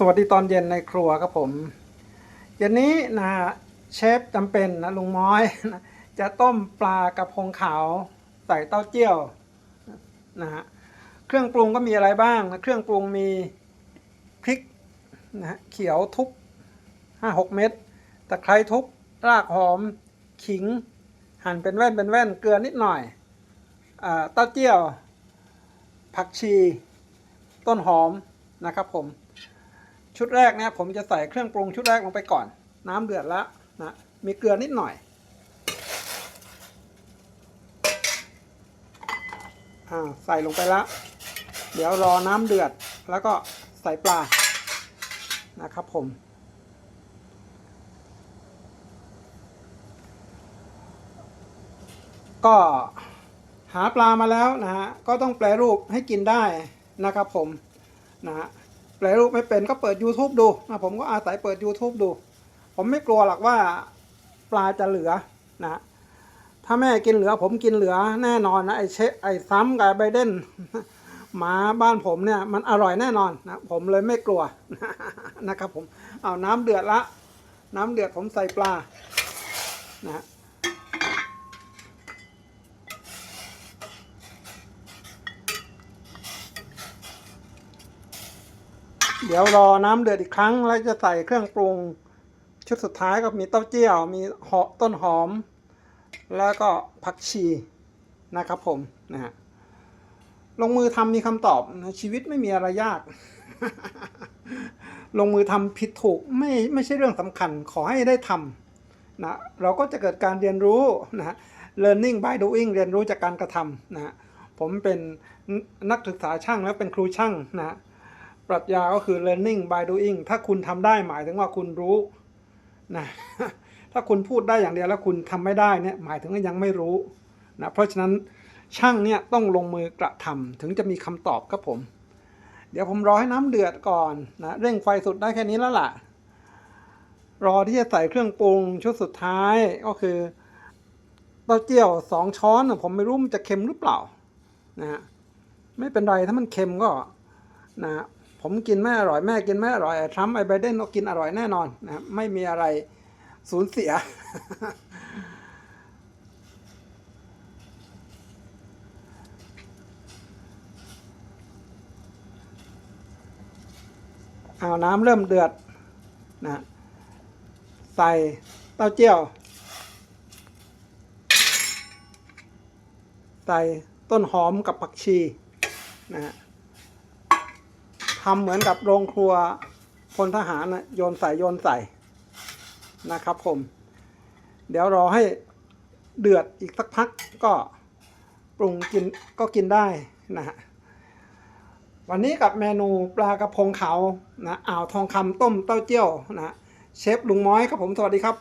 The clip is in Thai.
สวัสดีตอนเย็นในครัวครับผมเย็นนี้นะฮะเชฟจำเป็นนะลุงม้อยนะจะต้มปลากระพงขาวใส่เต้าเจี้ยวนะฮะเครื่องปรุงก็มีอะไรบ้างนะเครื่องปรุงมีพริกนะฮะเขียวทุบ5-6เม็ดตะไคร้ทุบรากหอมขิง หั่นเป็นแว่นเป็นแว่นเกลือนิดหน่อยอเต้าเจี้ยว ผักชี ต้นหอมนะครับผม ชุดแรกเนี่ยผมจะใส่เครื่องปรุงชุดแรกลงไปก่อน น้ำเดือดแล้วนะมีเกลือนิดหน่อยอ่าใส่ลงไปแล้ว เดี๋ยวรอน้ำเดือดแล้วก็ใส่ปลานะครับผมก็หาปลามาแล้วนะฮะก็ต้องแปลรูปให้กินได้นะครับผมนะฮะ แปลรูปไม่เป็นก็เปิด YouTube ดูนะผมก็อาศัยเปิด YouTube ดู ผมไม่กลัวหรอกว่าปลาจะเหลือนะถ้าแม่กินเหลือผมกินเหลือแน่นอนนะไอเชไอซ้ำกับไบเดนหมาบ้านผมเนี่ยมันอร่อยแน่นอนนะผมเลยไม่กลัวนะครับผมเอาน้ำเดือดละ น้ำเดือดผมใส่ปลานะ เดี๋ยวรอน้ำเดือดอีกครั้ง แล้วจะใส่เครื่องปรุง ชุดสุดท้ายก็มีเต้าเจี้ยว มีหอต้นหอม แล้วก็ผักชีนะครับผมนะฮะลงมือทำมีคำตอบชีวิตไม่มีอะไรยาก ลงมือทำผิดถูกไม่ไม่ใช่เรื่องสำคัญขอให้ได้ทำนะเราก็จะเกิดการเรียนรู้นะฮะ learning by doing เรียนรู้จากการกระทำนะฮะผมเป็นนักศึกษาช่างแล้วเป็นครูช่างนะฮะ ปรัชญาก็คือ learning by doing ถ้าคุณทำได้หมายถึงว่าคุณรู้นะถ้าคุณพูดได้อย่างเดียวแล้วคุณทำไม่ได้เนี่ยหมายถึงว่ายังไม่รู้นะเพราะฉะนั้นช่างเนี่ยต้องลงมือกระทำถึงจะมีคำตอบครับผม เดี๋ยวผมรอให้น้ำเดือดก่อนนะเร่งไฟสุดได้แค่นี้แล้วล่ะ รอที่จะใส่เครื่องปรุงชุดสุดท้ายก็คือเต้าเจี้ยวสองช้อนผมไม่รู้มันจะเค็มหรือเปล่านะฮะไม่เป็นไรถ้ามันเค็มก็นะ ผมกินไม่อร่อยแม่กินไม่อร่อยทรัมป์ไอไบเดนก็กินอร่อยแน่นอนนะไม่มีอะไรสูญเสีย เอาน้ำเริ่มเดือดนะใส่เต้าเจี้ยว ใส่ต้นหอมกับผักชีนะฮะ ทำเหมือนกับโรงครัวพลทหารนะโยนใส่โยนใส่นะครับผม เดี๋ยวรอให้เดือดอีกสักพักก็ปรุงกินก็กินได้นะฮะวันนี้กับเมนูปลากระพงเขานะอ่าวทองคำต้มเต้าเจี้ยวนะเชฟลุงม้อยครับผมสวัสดีครับ